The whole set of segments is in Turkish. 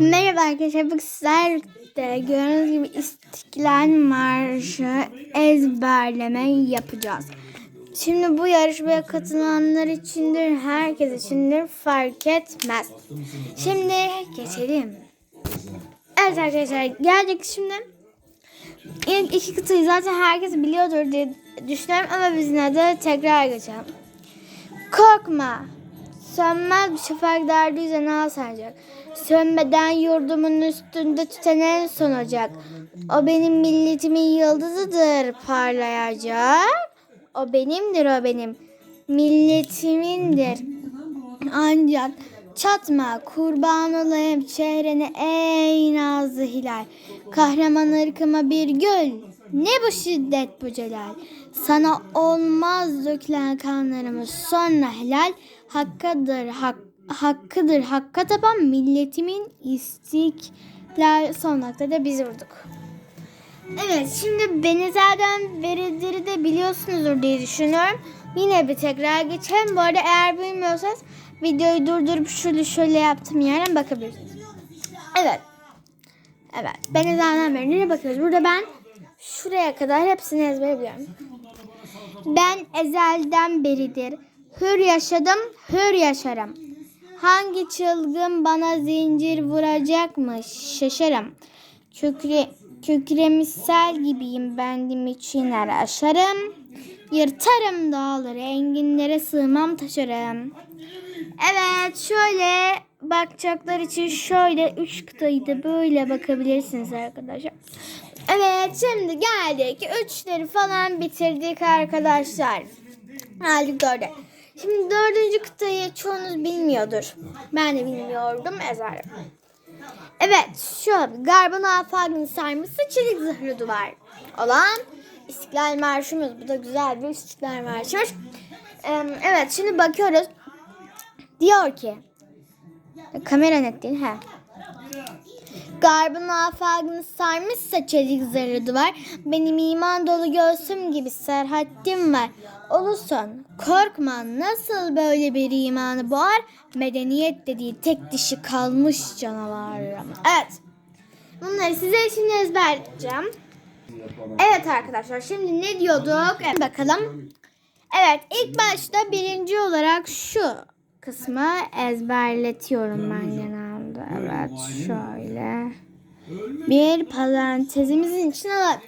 Merhaba arkadaşlar. Bu sizlerle gördüğünüz gibi İstiklal Marşı ezberleme yapacağız. Şimdi bu yarışmaya katılanlar içindir, herkes içindir fark etmez. Şimdi geçelim. Evet arkadaşlar geldik şimdi. İlk iki kıtayı zaten herkes biliyordur diye düşünüyorum ama biz yine de tekrar geçelim. Korkma. Sönmez bir şafak derdi üzerine al sancak. Sönmeden yurdumun üstünde tüten en son ocak. O benim milletimin yıldızıdır parlayacak. O benimdir o benim. Milletimindir. Ancak çatma kurban olayım çehrene ey nazlı hilal. Kahraman ırkıma bir gül. Ne bu şiddet bu celal. Sana olmaz dökülen kanlarımız sonra helal. Hakkıdır hak, hakkıdır hakka tapan milletimin istiklal son noktada biz vurduk. Evet şimdi beni zaten verileri de biliyorsunuzdur diye düşünüyorum. Yine bir tekrar geçelim. Bu arada eğer bilmiyorsanız videoyu durdurup şöyle şöyle yaptım yerden bakabilirsiniz. Evet. Evet. Zaten verileri bakıyoruz. Burada ben şuraya kadar hepsini ezbere biliyorum. Ben ezelden beridir. Hür yaşadım, hür yaşarım. Hangi çılgın bana zincir vuracakmış şaşarım. Kükre, kükremişsel gibiyim bendim içinler aşarım. Yırtarım dağları enginlere sığmam taşırım. Evet şöyle bakacaklar için şöyle üç kıtayı böyle bakabilirsiniz arkadaşlar. Evet şimdi geldik. Üçleri falan bitirdik arkadaşlar. Geldik dörde. Şimdi dördüncü kıtayı çoğunuz bilmiyordur. Ben de bilmiyordum ezber. Evet şu garbın afakını sarmışsa çelik zırhlı duvar olan İstiklal Marşımız. Bu da güzel bir İstiklal Marşımış. Ee, Evet şimdi bakıyoruz. Diyor ki kamera net değil he. Garbın afakını sarmışsa çelik zırhlı duvar. Benim iman dolu göğsüm gibi serhattim var. Ulusun korkma nasıl böyle bir imanı boğar. Medeniyet dediği tek dişi kalmış canavar. Evet. Bunları size şimdi ezberleyeceğim. Evet arkadaşlar şimdi ne diyorduk? Evet, bakalım. Evet ilk başta birinci olarak şu kısmı ezberletiyorum ben genelde. Evet şöyle. Bir parantezimizin içine alalım.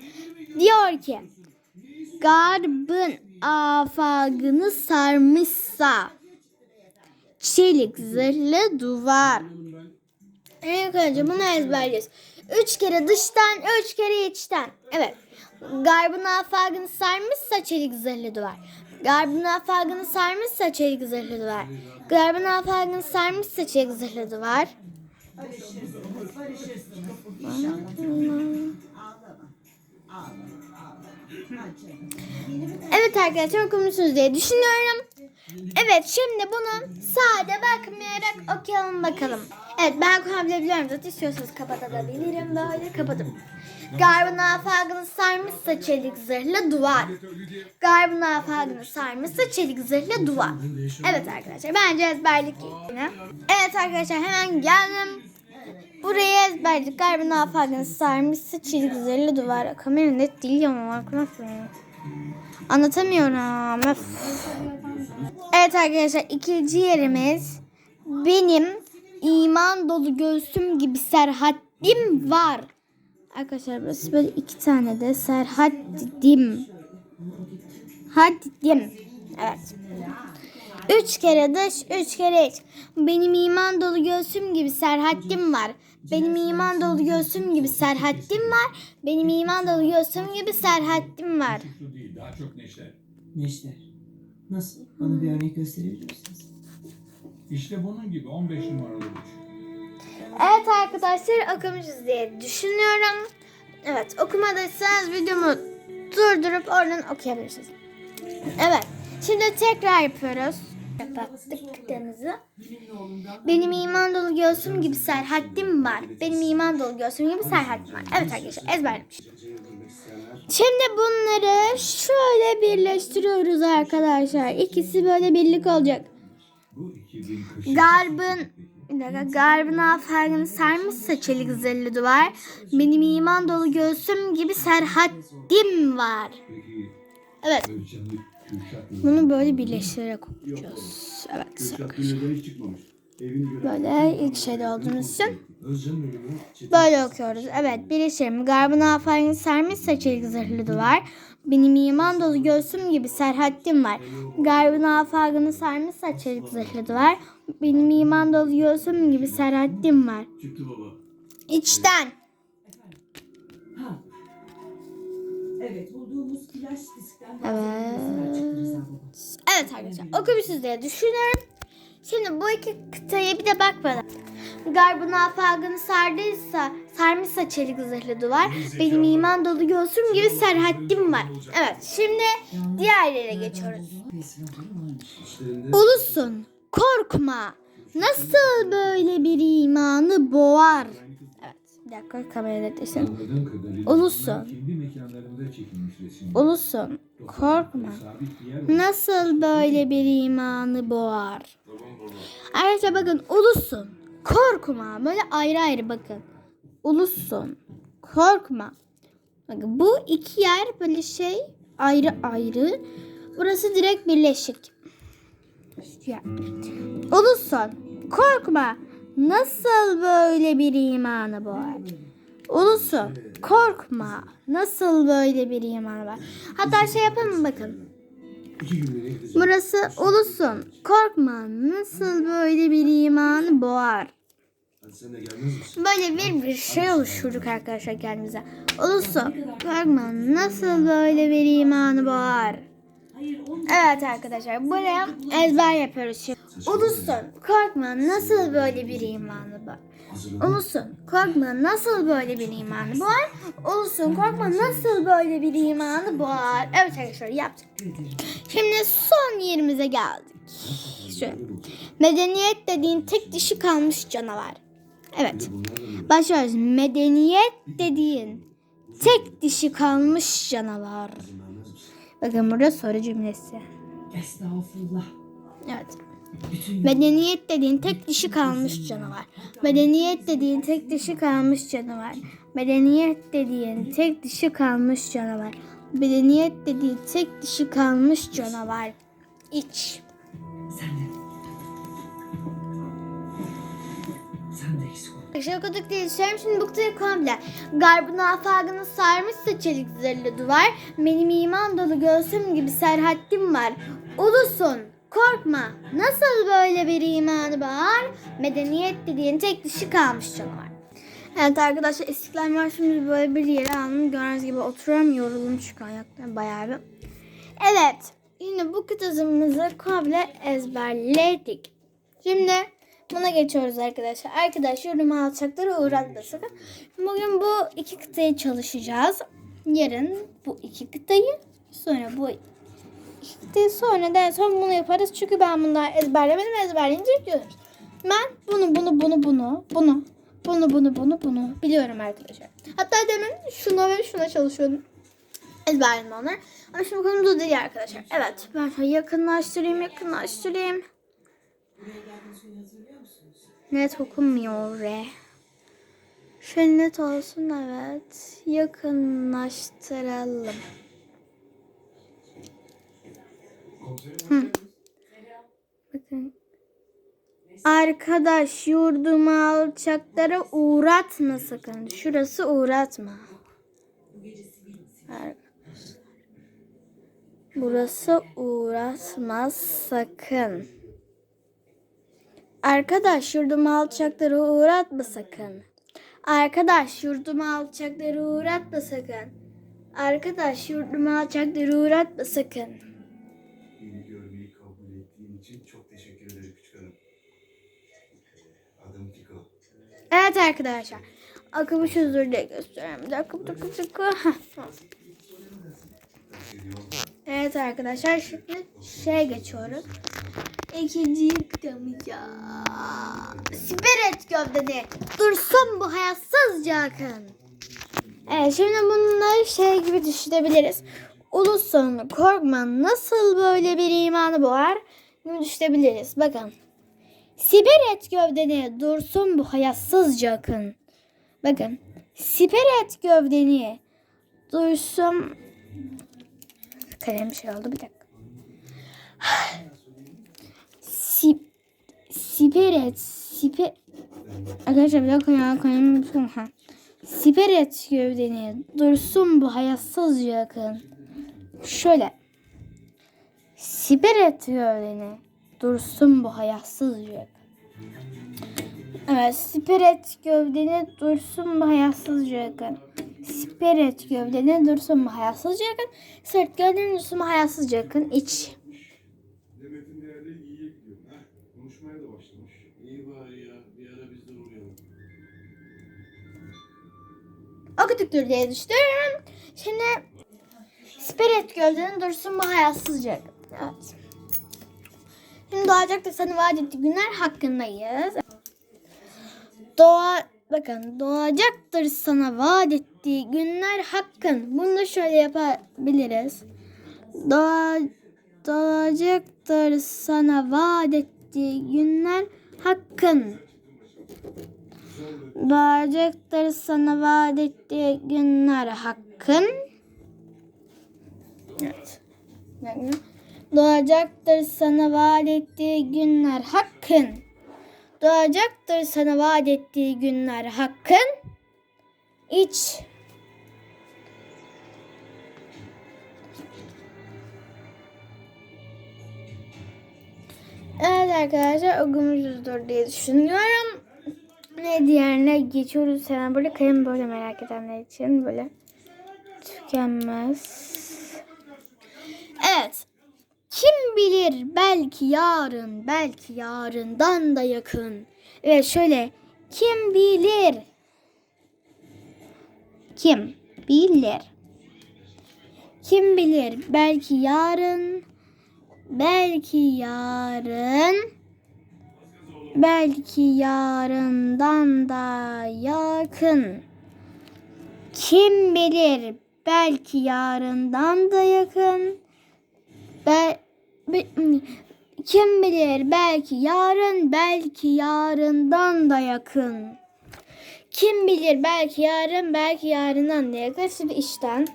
Diyor ki garbın afagını sarmışsa çelik zırhlı duvar. İlk önce bunu ezberleyeceğiz. Üç kere dıştan, üç kere içten. Evet. Garbın afagını sarmışsa çelik zırhlı duvar. Garbın afagını sarmışsa çelik zırhlı duvar. Garbın afagını sarmışsa çelik zırhlı duvar. Evet arkadaşlar okumuşsunuz diye düşünüyorum. Evet şimdi bunu sade bakmayarak okuyalım bakalım. Evet ben okuyabiliyorum zaten istiyorsanız kapatabilirim böyle kapadım. Garbın afagını sarmışsa çelik zırhlı duvar. Garbın afagını sarmışsa çelik zırhlı duvar. Evet arkadaşlar bence ezberlik yine. Evet arkadaşlar hemen geldim. Buraya ezberledik. Garbın afagını sarmışsa çelik zırhlı duvar. Kamera net değil ama arkadaşlar. Anlatamıyorum. Öf. Evet arkadaşlar ikinci yerimiz benim iman dolu göğsüm gibi serhattim var. Arkadaşlar burası böyle iki tane de serhattim. Haddim. Evet. Üç kere dış, üç kere iç. Benim iman dolu göğsüm gibi serhattim var. Benim iman dolu göğsüm gibi serhattim var. Benim iman dolu göğsüm gibi serhattim var. Suçlu değil, daha çok neşter. Neşter. Nasıl? Bana bir örnek gösterebilir misiniz? İşte bunun gibi 15 numaralı üç. Evet arkadaşlar okumuşuz diye düşünüyorum. Evet okumadıysanız videomu durdurup oradan okuyabilirsiniz. Evet şimdi tekrar yapıyoruz. Kapattık kitabımızı. Benim iman dolu göğsüm gibi serhattim var. Benim iman dolu göğsüm gibi serhattim var. Evet arkadaşlar ezberlemiş. Şimdi bunları şöyle birleştiriyoruz arkadaşlar. İkisi böyle birlik olacak. Bu 2000 kışı. Garbın. Garbına fergini sermiş saçeli güzelli duvar. Benim iman dolu göğsüm gibi serhaddim var. Evet. Bunu böyle birleştirerek okuyacağız. Evet Böyle ilk şeyde olduğunuz için böyle okuyoruz. Evet birleştirelim. Garbına fergini sermiş saçeli güzelli duvar. Benim iman dolu göğsüm gibi serhaddim var. Garbına fergini sermiş saçeli güzelli duvar. Benim iman dolu göğsüm gibi serhattim var. Çıktı baba. İçten. Ha. Evet bulduğumuz flash diskten Evet. Evet arkadaşlar okumuşsunuz diye düşünüyorum. Şimdi bu iki kıtayı bir de bak bana. Garbın afagını sardıysa, sarmışsa çelik zırhlı duvar. Benim iman dolu göğsüm gibi serhattim var. Evet şimdi diğerlere geçiyoruz. Ulusun, korkma. Nasıl böyle bir imanı boğar? Evet bir dakika. Anladığım kadarıyla Ulusun. Ulusun, korkma. Nasıl böyle bir imanı boğar? Arkadaşlar bakın ulusun. Korkma. Böyle ayrı ayrı bakın. Ulusun. Korkma. Bakın bu iki yer böyle şey ayrı ayrı. Burası direkt birleşik. Yer. Ulusun. Korkma. Nasıl böyle bir imanı boğar? Ulusun. Korkma. Nasıl böyle bir imanı var? Hatta şey yapalım bakın. Burası ulusun. Korkma. Nasıl böyle bir imanı boğar? Böyle bir bir şey oluşturduk arkadaşlar kendimize. Ulusun. Korkma. Nasıl böyle bir imanı boğar? Evet arkadaşlar buraya ezber yapıyoruz şimdi. Ulusun. Korkma. Nasıl böyle bir imanı? Hazırlan. Ulusun. Korkma. Nasıl böyle bir imanı boğar? Ulusun. Korkma. Nasıl böyle bir imanı boğar? Evet arkadaşlar yaptık. Şimdi son yerimize geldik. Şöyle. Medeniyet dediğin tek dişi kalmış canavar. Evet. Başlıyoruz. Medeniyet dediğin tek dişi kalmış canavar. Bakın burada soru cümlesi. Estağfurullah. Evet. Bütün Medeniyet dediğin tek dişi kalmış canavar. Medeniyet dediğin tek dişi kalmış canavar. Medeniyet dediğin tek dişi kalmış canavar. Medeniyet dediğin tek dişi kalmış canavar. İç. Sen de Arkadaşlar okuduk diye düşünüyorum. Şimdi bu kutuyu komple. Garbın afagını sarmışsa çelik zırhlı duvar. Benim iman dolu göğsüm gibi serhattim var. Ulusun. Korkma. Nasıl böyle bir imanı var? Medeniyet dediğin tek dişi kalmış canavar. Evet arkadaşlar İstiklal Marşı'mızı böyle bir yere aldım. Gördüğünüz gibi oturuyorum. Yoruldum çünkü ayakta bayağı bir. Evet. Yine bu kitabımızı komple ezberledik. Şimdi buna geçiyoruz arkadaşlar. Arkadaşlar yorum alçakları uğratmasın. Bugün bu iki kıtayı çalışacağız. Yarın bu iki kıtayı. Sonra bu iki kıtayı sonra da en son bunu yaparız. Çünkü ben bunları ezberlemedim. Ezberleyince yapıyoruz. Ben bunu bunu bunu bunu bunu bunu bunu bunu bunu biliyorum arkadaşlar. Hatta demin şuna ve şuna çalışıyordum. Ezberledim onları. Ama şimdi konumuz değil arkadaşlar. Evet ben yakınlaştırayım yakınlaştırayım. Net okunmuyor re. Şöyle net olsun evet. Yakınlaştıralım. Hı. Bakın. Arkadaş yurdumu alçaklara uğratma sakın. Şurası uğratma. Arkadaşlar. Burası uğratmaz sakın. Arkadaş yurdumu alçaklara uğratma sakın. Arkadaş yurdumu alçaklara uğratma sakın. Arkadaş yurdumu alçaklara uğratma sakın. Beni görmeyi kabul ettiğin için çok teşekkür ederim küçük hanım. Adım Tiko. Evet arkadaşlar. Akımı çözdür diye göstereyim. Bir dakika bir dakika bir dakika. Evet arkadaşlar şimdi şey geçiyoruz. İkinci yıkamayacağız. Siper et gövdeni. Dursun bu hayatsızca akın. Evet şimdi bunları şey gibi düşünebiliriz. Ulusun korkma nasıl böyle bir imanı boğar gibi düşünebiliriz. Bakın. Siper et gövdeni dursun bu hayatsızca akın. Bakın. Siper et gövdeni dursun. Kalem şey oldu bir dakika. Sip, siper et. Siper. Arkadaşlar bir dakika ya kalem ha. Siper et gövdeni dursun bu hayatsızca akın. Şöyle. Siper et gövdeni dursun bu hayatsızca akın. Evet, siper et gövdeni dursun bu hayatsızca yakın. Siper et gövdeni dursun bu hayatsızca yakın. Sırt gövdeni dursun bu hayatsızca yakın. İç. Okuduktur diye düşünüyorum. Şimdi et gövdeni dursun bu hayatsızca. Evet. Şimdi doğacaktır sana vaat ettiği günler hakkındayız. Doğa, bakın doğacaktır sana vaat ettiği günler hakkın. Bunu da şöyle yapabiliriz. Doğa, doğacaktır sana vaat ettiği günler hakkın. Doğacaktır sana vaat ettiği günler hakkın. Evet. Doğacaktır sana vaat ettiği günler hakkın. Doğacaktır sana vaat ettiği günler hakkın. İç. Evet arkadaşlar okumuşuzdur diye düşünüyorum. Ne diğerine geçiyoruz hemen böyle kalem böyle merak edenler için böyle tükenmez. Evet. Kim bilir belki yarın, belki yarından da yakın. Evet şöyle. Kim bilir? Kim bilir? Kim bilir belki yarın, belki yarın, belki yarından da yakın. Kim bilir belki yarından da yakın. Bel, be- kim bilir belki yarın belki yarından da yakın. Kim bilir belki yarın belki yarından da yakın. Şimdi işten.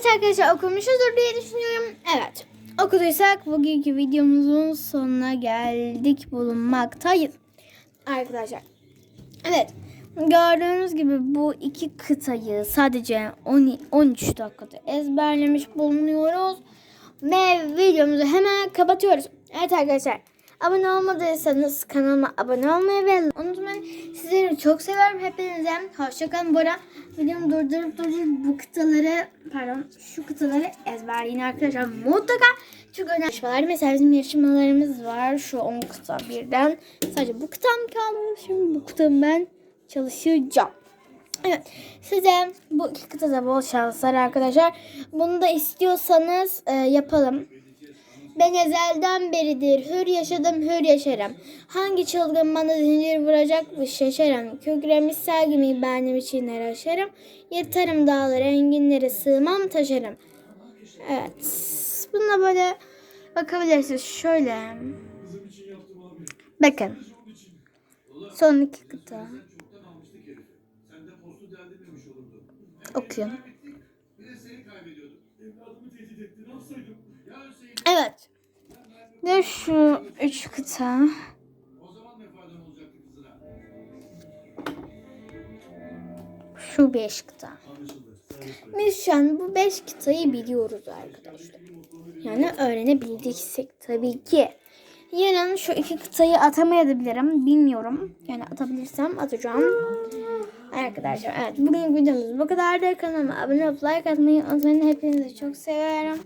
Evet arkadaşlar okumuşuzdur diye düşünüyorum. Evet. Okuduysak bugünkü videomuzun sonuna geldik bulunmaktayız. Arkadaşlar. Evet. Gördüğünüz gibi bu iki kıtayı sadece 10, 13 dakikada ezberlemiş bulunuyoruz. Ve videomuzu hemen kapatıyoruz. Evet arkadaşlar. Abone olmadıysanız kanalıma abone olmayı ve unutmayın. Sizleri çok seviyorum. Hepinize hoşçakalın. Bu ara videomu durdurup durdurup bu kıtaları pardon şu kıtaları ezberleyin arkadaşlar. Mutlaka çok önemli yarışmalar. Mesela bizim yarışmalarımız var. Şu 10 kıta birden. Sadece bu kıtam kaldı. Şimdi bu kıtamı ben çalışacağım. Evet. Size bu iki kıtada bol şanslar arkadaşlar. Bunu da istiyorsanız e, yapalım. Ben ezelden beridir hür yaşadım hür yaşarım. Hangi çılgın bana zincir vuracak bu şaşarım. Kükremiş sergimi benim için her aşarım. Yeterim dağları enginleri sığmam taşarım. Evet. Buna böyle bakabilirsiniz. Şöyle. Bakın. Son iki kıta. Okuyun. Bir de şu üç kıta. Şu beş kıta. Biz bu beş kıtayı biliyoruz arkadaşlar. Yani öğrenebildiysek tabii ki. Yarın şu iki kıtayı atamayabilirim. Bilmiyorum. Yani atabilirsem atacağım. Arkadaşlar evet bugün videomuz bu kadardı. Kanalıma abone olup like atmayı unutmayın. Hepinizi çok seviyorum.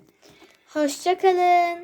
Hoşçakalın.